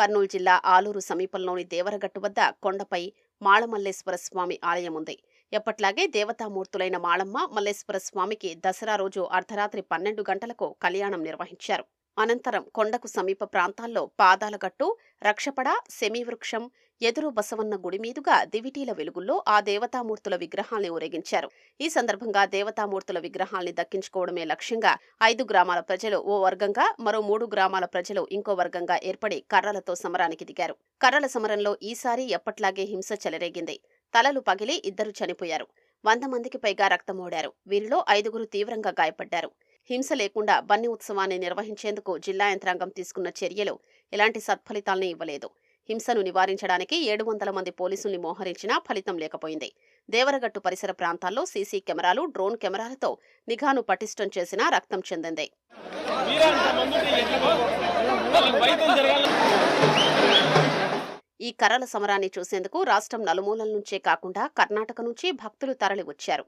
కర్నూలు జిల్లా ఆలూరు సమీపంలోని దేవరగట్టు వద్ద కొండపై మాళమల్లేశ్వర స్వామి ఆలయం ఉంది. ఎప్పట్లాగే దేవతామూర్తులైన మాళమ్మ మల్లేశ్వర స్వామికి దసరా రోజు అర్ధరాత్రి పన్నెండు గంటలకు కళ్యాణం నిర్వహించారు. అనంతరం కొండకు సమీప ప్రాంతాల్లో పాదాలగట్టు రక్షపడ సెమీవృక్షం ఎదురు బసవన్న గుడి మీదుగా దివిటీల వెలుగుల్లో ఆ దేవతామూర్తుల విగ్రహాల్ని ఊరేగించారు. ఈ సందర్భంగా దేవతామూర్తుల విగ్రహాల్ని దక్కించుకోవడమే లక్ష్యంగా ఐదు గ్రామాల ప్రజలు ఓ వర్గంగా మరో మూడు గ్రామాల ప్రజలు ఇంకో వర్గంగా ఏర్పడి కర్రలతో సమరానికి దిగారు. కర్రల సమరంలో ఈసారి ఎప్పట్లాగే హింస చెలరేగింది. తలలు పగిలి ఇద్దరు చనిపోయారు. వంద మందికి పైగా రక్తమోడారు. వీరిలో ఐదుగురు తీవ్రంగా గాయపడ్డారు. హింస లేకుండా బన్ని ఉత్సవాన్ని నిర్వహించేందుకు జిల్లా యంత్రాంగం తీసుకున్న చర్యలు ఎలాంటి సత్ఫలితాల్ని ఇవ్వలేదు. హింసను నివారించడానికి ఏడు వందల మంది పోలీసుల్ని మోహరించినా ఫలితం లేకపోయింది. దేవరగట్టు పరిసర ప్రాంతాల్లో సీసీ కెమెరాలు డ్రోన్ కెమెరాలతో నిఘాను పటిష్టం చేసినా రక్తం చెందింది. ఈ కర్రల సమరాన్ని చూసేందుకు రాష్ట్రం నలుమూలల నుంచే కాకుండా కర్ణాటక నుంచి భక్తులు తరలి వచ్చారు